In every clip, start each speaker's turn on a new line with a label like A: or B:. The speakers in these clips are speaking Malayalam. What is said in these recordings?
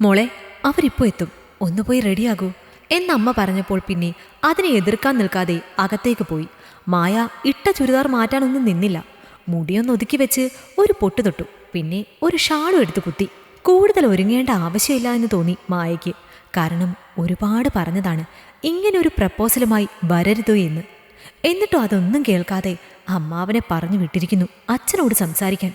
A: മോളെ അവരിപ്പോ എത്തും. ഒന്ന് പോയി റെഡിയാകൂ. എന്നമ്മ പറഞ്ഞപ്പോൾ പിന്നെ അതിനെ എതിർക്കാൻ നിൽക്കാതെ അകത്തേക്ക് പോയി. മായ ഇട്ട ചുരിദാർ മാറ്റാനൊന്നും നിന്നില്ല. മുടിയൊന്ന് ഒതുക്കി വെച്ച് ഒരു പൊട്ട് തൊട്ടു. പിന്നെ ഒരു ഷാളും എടുത്ത് കുത്തി. കൂടുതൽ ഒരുങ്ങേണ്ട ആവശ്യമില്ല എന്ന് തോന്നി മായയ്ക്ക്. കാരണം ഒരുപാട് പറഞ്ഞതാണ്. ഇങ്ങനൊരു പ്രപ്പോസലുമായി വരരുത് എന്ന്. എന്നിട്ടും അതൊന്നും കേൾക്കാതെ അമ്മാവനെ പറഞ്ഞു വിട്ടിരിക്കുന്നു അച്ഛനോട് സംസാരിക്കാൻ.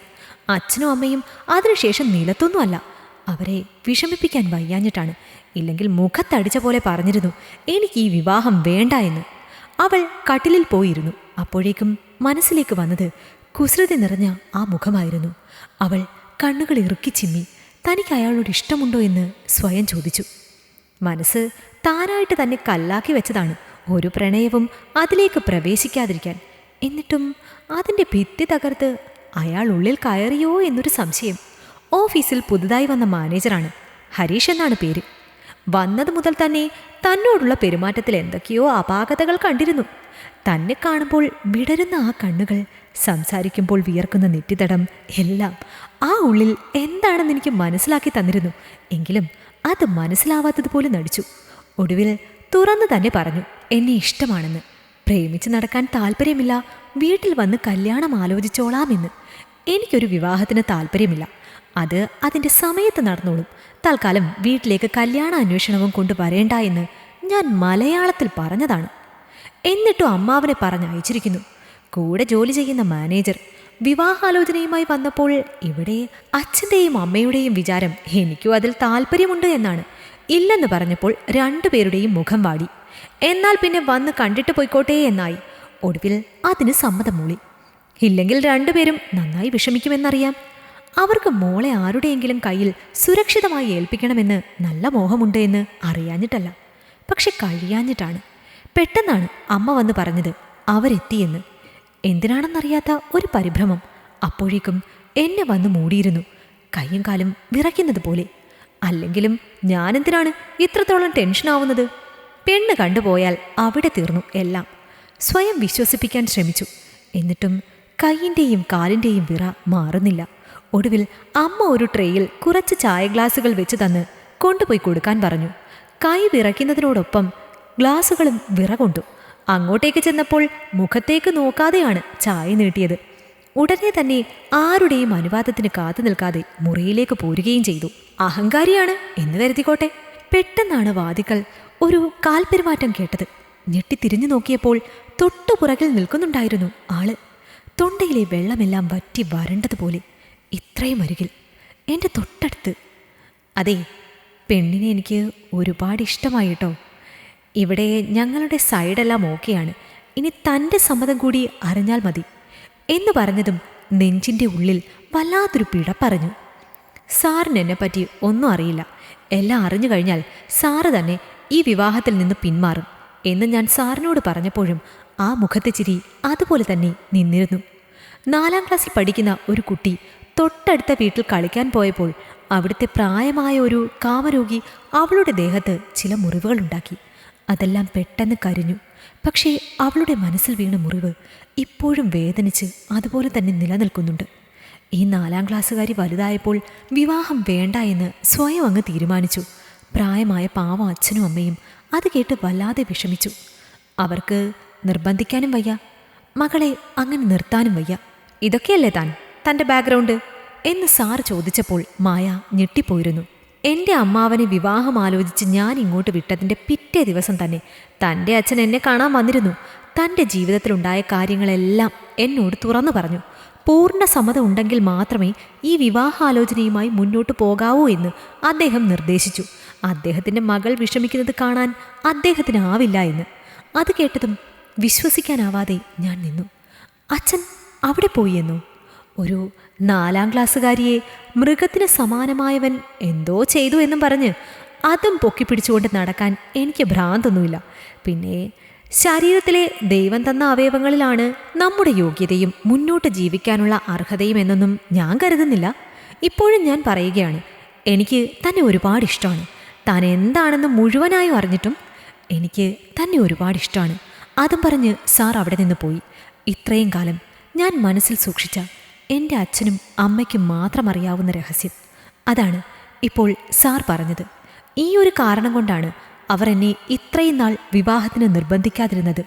A: അച്ഛനും അമ്മയും അതിനുശേഷം നിലത്തൊന്നുമല്ല. അവരെ വിഷമിപ്പിക്കാൻ വയ്യാഞ്ഞിട്ടാണ്. ഇല്ലെങ്കിൽ മുഖത്തടിച്ച പോലെ പറഞ്ഞിരുന്നു എനിക്ക് ഈ വിവാഹം വേണ്ട എന്ന്. അവൾ കട്ടിലിൽ പോയിരുന്നു. അപ്പോഴേക്കും മനസ്സിലേക്ക് വന്നത് കുസൃതി നിറഞ്ഞ ആ മുഖമായിരുന്നു. അവൾ കണ്ണുകൾ ഇറുക്കി ചിമ്മി തനിക്ക് അയാളോട് ഇഷ്ടമുണ്ടോ എന്ന് സ്വയം ചോദിച്ചു. മനസ്സ് താനായിട്ട് തന്നെ കല്ലാക്കി വെച്ചതാണ്. ഒരു പ്രണയവും അതിലേക്ക് പ്രവേശിക്കാതിരിക്കാൻ. എന്നിട്ടും അതിന്റെ ഭിത്തി തകർത്ത് അയാൾ ഉള്ളിൽ കയറിയോ എന്നൊരു സംശയം. ഓഫീസിൽ പുതുതായി വന്ന മാനേജറാണ്. ഹരീഷ് എന്നാണ് പേര്. വന്നത് മുതൽ തന്നെ തന്നോടുള്ള പെരുമാറ്റത്തിൽ എന്തൊക്കെയോ അപാകതകൾ കണ്ടിരുന്നു. തന്നെ കാണുമ്പോൾ വിടരുന്ന ആ കണ്ണുകൾ സംസാരിക്കുമ്പോൾ വിയർക്കുന്ന നെറ്റിത്തടം എല്ലാം ആ ഉള്ളിൽ എന്താണെന്ന് എനിക്ക് മനസ്സിലാക്കി തന്നിരുന്നു. എങ്കിലും അത് മനസ്സിലാവാത്തതുപോലെ നടിച്ചു. ഒടുവിൽ തുറന്നു തന്നെ പറഞ്ഞു എന്നെ ഇഷ്ടമാണെന്ന്. പ്രേമിച്ച് നടക്കാൻ താല്പര്യമില്ല വീട്ടിൽ വന്ന് കല്യാണം ആലോചിച്ചോളാമെന്ന് എനിക്കൊരു വിവാഹത്തിന് താല്പര്യമില്ല. അത് അതിന്റെ സമയത്ത് നടന്നോളും. തൽക്കാലം വീട്ടിലേക്ക് കല്യാണ അന്വേഷണവും കൊണ്ട് വരേണ്ട എന്ന് ഞാൻ മലയാളത്തിൽ പറഞ്ഞതാണ്. എന്നിട്ടും അമ്മാവനെ പറഞ്ഞയച്ചിരിക്കുന്നു. കൂടെ ജോലി ചെയ്യുന്ന മാനേജർ വിവാഹാലോചനയുമായി വന്നപ്പോൾ ഇവിടെ അച്ഛന്റെയും അമ്മയുടെയും വിചാരം എനിക്കും അതിൽ താല്പര്യമുണ്ട് എന്നാണ്. ഇല്ലെന്ന് പറഞ്ഞപ്പോൾ രണ്ടുപേരുടെയും മുഖം വാടി. എന്നാൽ പിന്നെ വന്ന് കണ്ടിട്ട് പോയിക്കോട്ടെ എന്നായി. ഒടുവിൽ അതിന് സമ്മതം മൂളി. ഇല്ലെങ്കിൽ രണ്ടുപേരും നന്നായി വിഷമിക്കുമെന്നറിയാം. അവർക്ക് മോളെ ആരുടെയെങ്കിലും കയ്യിൽ സുരക്ഷിതമായി ഏൽപ്പിക്കണമെന്ന് നല്ല മോഹമുണ്ട് എന്ന് അറിയാഞ്ഞിട്ടല്ല. പക്ഷെ കഴിയാഞ്ഞിട്ടാണ്. പെട്ടെന്നാണ് അമ്മ വന്ന് പറഞ്ഞത് അവരെത്തിയെന്ന്. എന്തിനാണെന്നറിയാത്ത ഒരു പരിഭ്രമം. അപ്പോഴേക്കും എന്നെ വന്ന് മൂടിയിരുന്നു. കയ്യും കാലും വിറയ്ക്കുന്നത് പോലെ. അല്ലെങ്കിലും ഞാനെന്തിനാണ് ഇത്രത്തോളം ടെൻഷനാവുന്നത് പെണ്ണ് കണ്ടുപോയാൽ അവിടെ തീർന്നു എല്ലാം. സ്വയം വിശ്വസിപ്പിക്കാൻ ശ്രമിച്ചു. എന്നിട്ടും കൈയിന്റെയും കാലിന്റെയും വിറ മാറുന്നില്ല. ഒടുവിൽ അമ്മ ഒരു ട്രേയിൽ കുറച്ച് ചായ ഗ്ലാസുകൾ വെച്ച് തന്ന് കൊണ്ടുപോയി കൊടുക്കാൻ പറഞ്ഞു. കൈ വിറയ്ക്കുന്നതിനോടൊപ്പം ഗ്ലാസുകളും വിറ കൊണ്ടു. അങ്ങോട്ടേക്ക് ചെന്നപ്പോൾ മുഖത്തേക്ക് നോക്കാതെയാണ് ചായ നീട്ടിയത്. ഉടനെ തന്നെ ആരുടെയും അനുവാദത്തിന് കാത്തു നിൽക്കാതെ മുറിയിലേക്ക് പോരുകയും ചെയ്തു. അഹങ്കാരിയാണ് എന്ന് കരുതിക്കോട്ടെ. പെട്ടെന്നാണ് വാദികൾ ഒരു കാൽപെരുമാറ്റം കേട്ടത്. ഞെട്ടിത്തിരിഞ്ഞു നോക്കിയപ്പോൾ തൊട്ടുപുറകിൽ നിൽക്കുന്നുണ്ടായിരുന്നു ആൾ. തൊണ്ടയിലെ വെള്ളമെല്ലാം വറ്റി വരണ്ടതുപോലെ ഇത്രയും അരികിൽ എന്റെ തൊട്ടടുത്ത്. അതെ പെണ്ണിനെ എനിക്ക് ഒരുപാട് ഇഷ്ടമായി കേട്ടോ. ഇവിടെ ഞങ്ങളുടെ സൈഡെല്ലാം ഓക്കെയാണ്. ഇനി തന്റെ സമ്മതം കൂടി അറിഞ്ഞാൽ മതി എന്ന് പറഞ്ഞതും നെഞ്ചിന്റെ ഉള്ളിൽ വല്ലാത്തൊരു പിട പറഞ്ഞു. സാറിന് എന്നെപ്പറ്റി ഒന്നും അറിയില്ല. എല്ലാം അറിഞ്ഞു കഴിഞ്ഞാൽ സാറ് തന്നെ ഈ വിവാഹത്തിൽ നിന്ന് പിന്മാറും എന്ന് ഞാൻ സാറിനോട് പറഞ്ഞപ്പോഴും ആ മുഖത്തെ ചിരി അതുപോലെ തന്നെ നിന്നിരുന്നു. നാലാം ക്ലാസ്സിൽ പഠിക്കുന്ന ഒരു കുട്ടി തൊട്ടടുത്ത വീട്ടിൽ കളിക്കാൻ പോയപ്പോൾ അവിടുത്തെ പ്രായമായ ഒരു കാമരോഗി അവളുടെ ദേഹത്ത് ചില മുറിവുകളുണ്ടാക്കി അതെല്ലാം പെട്ടെന്ന് കരിഞ്ഞു. പക്ഷേ അവളുടെ മനസ്സിൽ വീണ മുറിവ് ഇപ്പോഴും വേദനിച്ച് അതുപോലെ തന്നെ നിലനിൽക്കുന്നുണ്ട്. ഈ നാലാം ക്ലാസ്സുകാരി വലുതായപ്പോൾ വിവാഹം വേണ്ട എന്ന് സ്വയം അങ്ങ് തീരുമാനിച്ചു. പ്രായമായ പാവ അച്ഛനും അമ്മയും അത് കേട്ട് വല്ലാതെ വിഷമിച്ചു. അവർക്ക് നിർബന്ധിക്കാനും വയ്യ. മകളെ അങ്ങനെ നിർത്താനും വയ്യ. ഇതൊക്കെയല്ലേ താൻ? തന്റെ ബാക്ക്ഗ്രൗണ്ട് എന്ന് സാറ് ചോദിച്ചപ്പോൾ മായ ഞെട്ടിപ്പോയിരുന്നു. എന്റെ അമ്മാവനെ വിവാഹം ആലോചിച്ച് ഞാൻ ഇങ്ങോട്ട് വിട്ടതിന്റെ പിറ്റേ ദിവസം തന്നെ തന്റെ അച്ഛൻ എന്നെ കാണാൻ വന്നിരുന്നു. തന്റെ ജീവിതത്തിലുണ്ടായ കാര്യങ്ങളെല്ലാം എന്നോട് തുറന്നു പറഞ്ഞു. പൂർണ സമ്മതം ഉണ്ടെങ്കിൽ മാത്രമേ ഈ വിവാഹാലോചനയുമായി മുന്നോട്ട് പോകാവൂ എന്ന് അദ്ദേഹം നിർദ്ദേശിച്ചു. അദ്ദേഹത്തിന്റെ മകൾ വിഷമിക്കുന്നത് കാണാൻ അദ്ദേഹത്തിനാവില്ല എന്ന്. അത് കേട്ടതും വിശ്വസിക്കാനാവാതെ ഞാൻ നിന്നു. അച്ഛൻ അവിടെ പോയി ഒരു നാലാം ക്ലാസ്സുകാരിയെ മൃഗത്തിന് സമാനമായവൻ എന്തോ ചെയ്തു എന്നും പറഞ്ഞ് അതും പൊക്കി പിടിച്ചുകൊണ്ട് നടക്കാൻ എനിക്ക് ഭ്രാന്തൊന്നുമില്ല. പിന്നെ ശരീരത്തിലെ ദൈവം തന്ന അവയവങ്ങളിലാണ് നമ്മുടെ യോഗ്യതയും മുന്നോട്ട് ജീവിക്കാനുള്ള അർഹതയും എന്നൊന്നും ഞാൻ കരുതുന്നില്ല. ഇപ്പോഴും ഞാൻ പറയുകയാണ് എനിക്ക് തന്നെ ഒരുപാട് ഇഷ്ടമാണ് താൻ എന്താണെന്ന് മുഴുവനായും അറിഞ്ഞിട്ടും എനിക്ക് തന്നെ ഒരുപാട് ഇഷ്ടമാണ് അതും പറഞ്ഞ് സാർ അവിടെ നിന്ന് പോയി. ഇത്രയും കാലം ഞാൻ മനസ്സിൽ സൂക്ഷിച്ച എന്റെ അച്ഛനും അമ്മയ്ക്കും മാത്രം അറിയാവുന്ന രഹസ്യം. അതാണ് ഇപ്പോൾ സാർ പറഞ്ഞത്. ഈ ഒരു കാരണം കൊണ്ടാണ് അവർ എന്നെ ഇത്രയും നാൾ വിവാഹത്തിന് നിർബന്ധിക്കാതിരുന്നത്.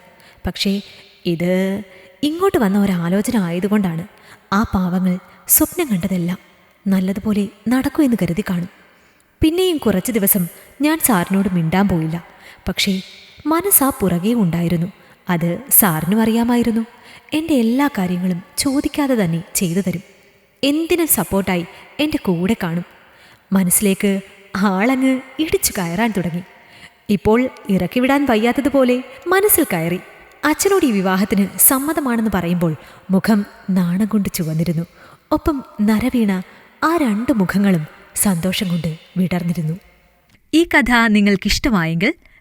A: പക്ഷേ ഇത് ഇങ്ങോട്ട് വന്ന ഒരാലോചന ആയതുകൊണ്ടാണ് ആ പാവങ്ങൾ സ്വപ്നം കണ്ടതെല്ലാം നല്ലതുപോലെ നടക്കൂ എന്ന് കരുതി കാണും. പിന്നെയും കുറച്ച് ദിവസം ഞാൻ സാറിനോട് മിണ്ടാൻ പോയില്ല. പക്ഷേ മനസ്സാ പുറകെ ഉണ്ടായിരുന്നു. അത് സാറിനും അറിയാമായിരുന്നു. എന്റെ എല്ലാ കാര്യങ്ങളും ചോദിക്കാതെ തന്നെ ചെയ്തു തരും. എന്തിനും സപ്പോർട്ടായി എന്റെ കൂടെ കാണും. മനസ്സിലേക്ക് ആളങ്ങ് ഇടിച്ചു കയറാൻ തുടങ്ങി. ഇപ്പോൾ ഇറക്കി വിടാൻ വയ്യാത്തതുപോലെ മനസ്സിൽ കയറി. അച്ഛനോട് ഈ വിവാഹത്തിന് സമ്മതമാണെന്ന് പറയുമ്പോൾ മുഖം നാണം കൊണ്ട് ചുവന്നിരുന്നു. ഒപ്പം നരവീണ ആ രണ്ട് മുഖങ്ങളും സന്തോഷം കൊണ്ട് വിടർന്നിരുന്നു.
B: ഈ കഥ നിങ്ങൾക്കിഷ്ടമായെങ്കിൽ